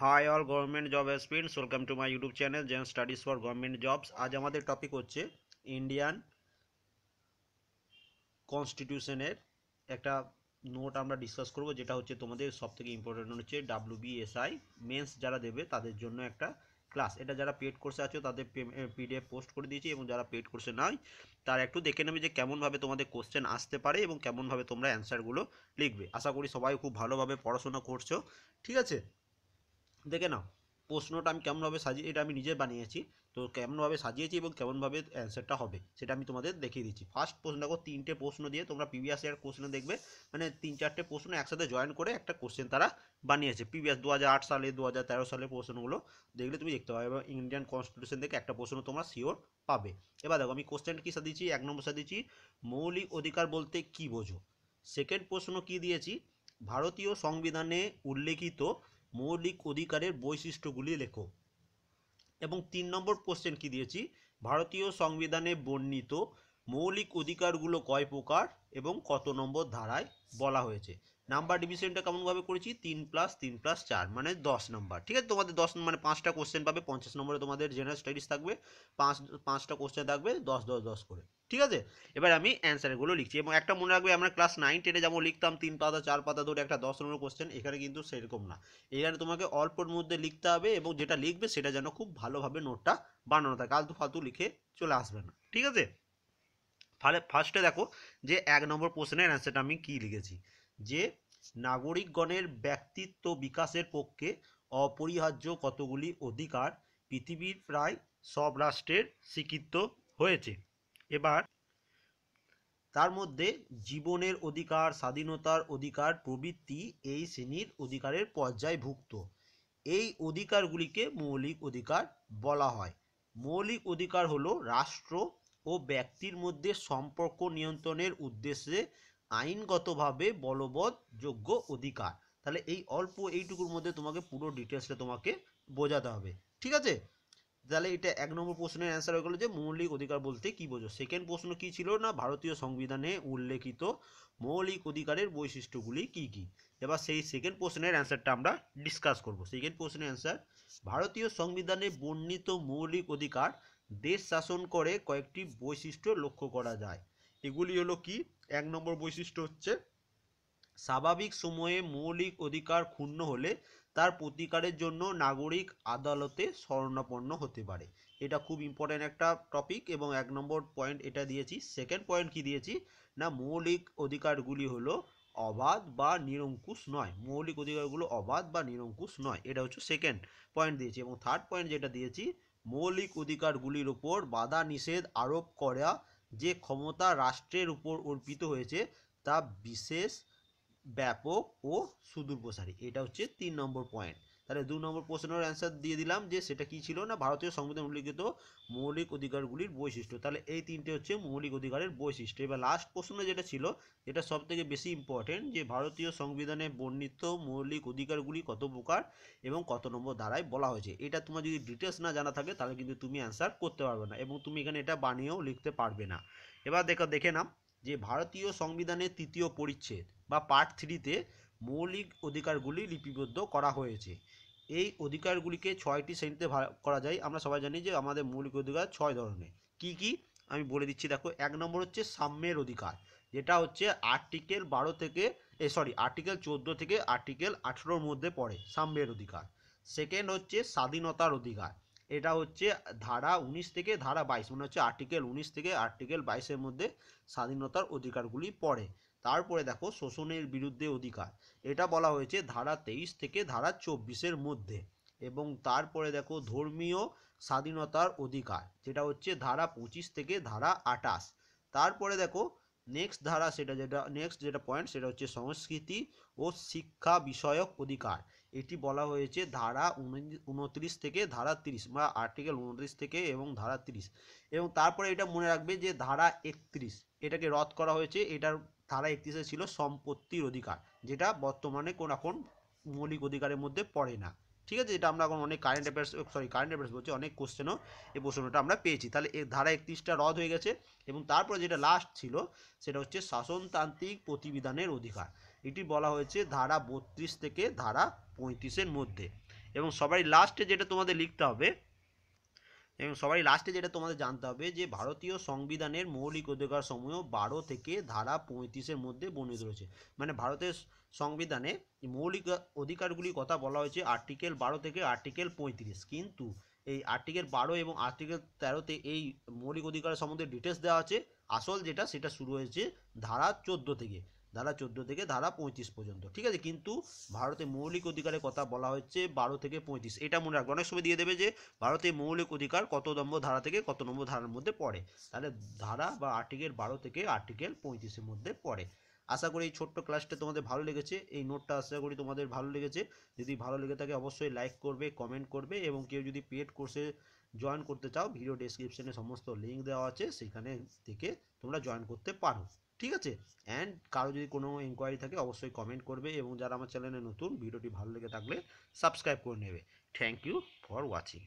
Hi all government job aspirants welcome to my YouTube channel Gen studies for government jobs আজ আমাদের topic হচ্ছে Indian কনস্টিটিউশনের একটা note আমরা discuss করব, যেটা হচ্ছে তোমাদের সব থেকে ইম্পর্টেন্ট হচ্ছে ডাব্লিউ বিএসআই মেন্স যারা দেবে তাদের জন্য একটা ক্লাস এটা যারা পেড কোর্সে আছো, তাদের পিডিএফ পোস্ট করে দিয়েছি এবং যারা পেড কোর্সে নয় তারা একটু দেখে নেবে যে কেমনভাবে তোমাদের কোশ্চেন আসতে পারে এবং কেমনভাবে তোমরা অ্যান্সারগুলো লিখবে। আশা করি সবাই খুব ভালোভাবে পড়াশোনা করছ, ঠিক আছে? দেখে নাও, প্রশ্নটা আমি কেমনভাবে সাজিয়ে, এটা আমি নিজে বানিয়েছি, তো কেমনভাবে সাজিয়েছি এবং কেমনভাবে অ্যান্সারটা হবে, সেটা আমি তোমাদের দেখিয়ে দিচ্ছি। ফার্স্ট প্রশ্ন, দেখো, তিনটে প্রশ্ন দিয়ে তোমরা প্রিভিয়াস ইয়ার কোশ্চেন দেখবে মানে তিন চারটে প্রশ্ন একসাথে জয়েন করে একটা কোশ্চেন তারা বানিয়েছে। প্রিভিয়াস দু হাজার আট সালে দু হাজার তেরো সালে প্রশ্নগুলো দেখলে তুমি দেখতে পাবে এবং ইন্ডিয়ান কনস্টিটিউশন থেকে একটা প্রশ্ন তোমরা শিওর পাবে। এবার দেখো, আমি কোশ্চেন কী সাজিয়েছি? এক নম্বর সাজিয়েছি, মৌলিক অধিকার বলতে কি বোঝো? সেকেন্ড প্রশ্ন কি দিয়েছি? ভারতীয় সংবিধানে উল্লেখিত মৌলিক অধিকারের বৈশিষ্ট্যগুলি লেখো। এবং তিন নম্বর কোশ্চেন কি দিয়েছি? ভারতীয় সংবিধানে বর্ণিত মৌলিক অধিকারগুলো কয় প্রকার এবং কত নম্বর ধারায় বলা হয়েছে? নাম্বার ডিভিশনটা কেমনভাবে করেছি? তিন প্লাস তিন প্লাস চার মানে দশ নাম্বার ঠিক আছে? তোমাদের দশ মানে পাঁচটা কোশ্চেন পাবে, পঞ্চাশ নম্বরে তোমাদের জেনারেল স্টাডিজ থাকবে, পাঁচ, পাঁচটা কোশ্চেন থাকবে, দশ দশ দশ করে, ঠিক আছে? এবার আমি অ্যান্সারগুলো লিখছি, এবং একটা মনে রাখবে, আমরা ক্লাস নাইন টেনে যেমন লিখতাম তিন পাতা, চার পাতা ধরে একটা দশ নম্বর কোশ্চেন এখানে কিন্তু সেরকম না। এখানে তোমাকে অল্পর মধ্যে লিখতে হবে, এবং যেটা লিখবে, সেটা যেন খুব ভালোভাবে নোটটা বানানো থাকে, আলতু ফালতু লিখে চলে আসবে না, ঠিক আছে? তাহলে ফার্স্টে দেখো যে এক নম্বর প্রশ্নের অ্যান্সারটা আমি কি লিখেছি? যে নাগরিকগণের ব্যক্তিত্ব বিকাশের পক্ষে অপরিহার্য কতগুলি অধিকার পৃথিবীর প্রায় সব রাষ্ট্রের স্বীকৃত হয়েছে। এবার তার মধ্যে জীবনের অধিকার, স্বাধীনতার অধিকার, প্রবৃত্তি এই শ্রেণির অধিকারের পর্যায়ভুক্ত। এই অধিকারগুলিকে মৌলিক অধিকার বলা হয়। মৌলিক অধিকার হলো রাষ্ট্র ও ব্যক্তির মধ্যে সম্পর্ক নিয়ন্ত্রণের উদ্দেশ্যে আইনগতভাবে বলবৎ যোগ্য অধিকার। তাহলে এই অল্প এইটুকুর মধ্যে তোমাকে পুরো ডিটেলসটা তোমাকে বোঝাতে হবে। ঠিক আছে? তাহলে এটা এক নম্বর প্রশ্নের অ্যান্সার হয়ে গেলো যে মৌলিক অধিকার বলতে কি বোঝো? সেকেন্ড প্রশ্ন কি ছিল না? ভারতীয় সংবিধানে উল্লেখিত মৌলিক অধিকারের বৈশিষ্ট্যগুলি কি কি? এবার সেই সেকেন্ড প্রশ্নের অ্যান্সারটা আমরা ডিসকাস করব। সেকেন্ড প্রশ্নের অ্যান্সার ভারতীয় সংবিধানে বর্ণিত মৌলিক অধিকার দেশ শাসন করে কয়েকটি বৈশিষ্ট্য লক্ষ্য করা যায়। এগুলি হলো কি? এক নম্বর বৈশিষ্ট্য হচ্ছে, স্বাভাবিক সময়ে মৌলিক অধিকার ক্ষুণ্ণ হলে তার প্রতিকারের জন্য নাগরিক আদালতে শরণাপন্ন হতে পারে। এটা খুব ইম্পর্ট্যান্ট একটা টপিক এবং এক নম্বর পয়েন্ট এটা দিয়েছি। সেকেন্ড পয়েন্ট কি দিয়েছি? না, মৌলিক অধিকারগুলি হলো অবাধ বা নিরঙ্কুশ নয়। মৌলিক অধিকারগুলো অবাধ বা নিরঙ্কুশ নয়। এটা হচ্ছে সেকেন্ড পয়েন্ট দিয়েছি এবং থার্ড পয়েন্ট যেটা দিয়েছি মৌলিক অধিকারগুলির ওপর বাধা নিষেধ আরোপ করা যে ক্ষমতা রাষ্ট্রের উপর অর্পিত হয়েছে তা বিশেষ ব্যাপক ও সুদূরপ্রসারী। এটা হচ্ছে তিন নম্বর পয়েন্ট তাহলে দু নম্বর প্রশ্নের অ্যান্সার দিয়ে দিলাম যে সেটা কি ছিল না? ভারতীয় সংবিধান উল্লিখিত মৌলিক অধিকারগুলির বৈশিষ্ট্য। তাহলে এই তিনটে হচ্ছে মৌলিক অধিকারের বৈশিষ্ট্য। এবার লাস্ট প্রশ্ন যেটা ছিল এটা সব থেকে বেশি ইম্পর্টেন্ট যে ভারতীয় সংবিধানে বর্ণিত মৌলিক অধিকারগুলি কত প্রকার এবং কত নম্বর ধারায় বলা হয়েছে। এটা তোমার যদি ডিটেলস না জানা থাকে, তাহলে কিন্তু তুমি অ্যান্সার করতে পারবে না এবং তুমি এখানে এটা বানিয়েও লিখতে পারবে না। এবার দেখো, দেখে নাও। যে ভারতীয় সংবিধানের তৃতীয় পরিচ্ছেদ বা পার্ট থ্রিতে মৌলিক অধিকারগুলি লিপিবদ্ধ করা হয়েছে। এই অধিকারগুলিকে ছয়টি শ্রেণীতে করা যায়। আমরা সবাই জানি যে আমাদের মৌলিক অধিকার ছয় ধরনের। কি কি? আমি বলে দিচ্ছি, দেখো, এক নম্বর হচ্ছে সাম্যের অধিকার, যেটা হচ্ছে আর্টিকেল বারো থেকে, এ সরি আর্টিকেল চোদ্দ থেকে আর্টিকেল আঠেরোর মধ্যে পড়ে, সাম্যের অধিকার। সেকেন্ড হচ্ছে স্বাধীনতার অধিকার এটা হচ্ছে ধারা উনিশ থেকে ধারা বাইশ মানে হচ্ছে আর্টিকেল উনিশ থেকে আর্টিকেল বাইশের মধ্যে স্বাধীনতার অধিকারগুলি পড়ে। তারপরে দেখো শোষণের বিরুদ্ধে অধিকার, এটা বলা হয়েছে ধারা তেইশ থেকে ধারা চব্বিশের মধ্যে। এবং তারপরে দেখো ধর্মীয় স্বাধীনতার অধিকার, যেটা হচ্ছে ধারা পঁচিশ থেকে ধারা আটাশ তারপরে দেখো নেক্সট ধারা সেটা যেটা নেক্সট যেটা পয়েন্ট সেটা হচ্ছে সংস্কৃতি ও শিক্ষা বিষয়ক অধিকার। এটি বলা হয়েছে ধারা উনত্রিশ থেকে ধারা তিরিশ বা আর্টিকেল উনত্রিশ থেকে এবং ধারা তিরিশ। এবং তারপরে এটা মনে রাখবে যে ধারা একত্রিশ, এটাকে রদ করা হয়েছে, এটার ধারা একত্রিশে ছিল সম্পত্তির অধিকার, যেটা বর্তমানে কোন এখন মৌলিক অধিকারের মধ্যে পড়ে না। ঠিক আছে? এটা আমরা এখন অনেক current affairs sorry current affairs বলছি, অনেক কোশ্চেনও এই প্রশ্নটা আমরা পেয়েছি। তাহলে এর ধারা একত্রিশটা রদ হয়ে গেছে এবং তারপরে যেটা লাস্ট ছিল, সেটা হচ্ছে শাসনতান্ত্রিক প্রতিবিধানের অধিকার। এটি বলা হয়েছে ধারা বত্রিশ থেকে ধারা পঁয়ত্রিশের মধ্যে। এবং সবাই লাস্টে যেটা তোমাদের লিখতে হবে এবং সবাই লাস্টে যেটা তোমাদের জানতে হবে যে ভারতীয় সংবিধানের মৌলিক অধিকার সমূহ বারো থেকে ধারা পঁয়ত্রিশের মধ্যে বর্ণিত রয়েছে। মানে ভারতের সংবিধানে মৌলিক অধিকারগুলির কথা বলা হয়েছে আর্টিকেল বারো থেকে আর্টিকেল পঁয়ত্রিশ। কিন্তু এই আর্টিকেল বারো এবং আর্টিকেল তেরোতে এই মৌলিক অধিকার সম্বন্ধে ডিটেলস দেওয়া আছে। আসল যেটা, সেটা শুরু হয়েছে ধারা চোদ্দ থেকে। ধারা চোদ্দ থেকে ধারা পঁয়ত্রিশ পর্যন্ত, ঠিক আছে? কিন্তু ভারতে মৌলিক অধিকারের কথা বলা হচ্ছে বারো থেকে পঁয়ত্রিশ। এটা মনে রাখবে। অনেক সময় দিয়ে দেবে যে ভারতে মৌলিক অধিকার কত নম্বর ধারা থেকে কত নম্বর ধারার মধ্যে পড়ে? তাহলে ধারা বা আর্টিকেল বারো থেকে আর্টিকেল পঁয়ত্রিশের মধ্যে পড়ে। আশা করি এই ছোট্ট ক্লাসটা তোমাদের ভালো লেগেছে। এই নোটটা আশা করি তোমাদের ভালো লেগেছে। যদি ভালো লেগে থাকে, অবশ্যই লাইক করবে কমেন্ট করবে এবং কেউ যদি পেড কোর্সে জয়েন করতে চাও ভিডিও ডেসক্রিপশনে সমস্ত লিঙ্ক দেওয়া আছে, সেখানে থেকে তোমরা জয়েন করতে পারো। ঠিক আছে? অ্যান্ড কারও যদি কোনো এনকোয়ারি থাকে, অবশ্যই কমেন্ট করবে এবং যারা আমার চ্যানেলে নতুন, ভিডিওটি ভালো লেগে থাকলে সাবস্ক্রাইব করে নেবে। Thank you for watching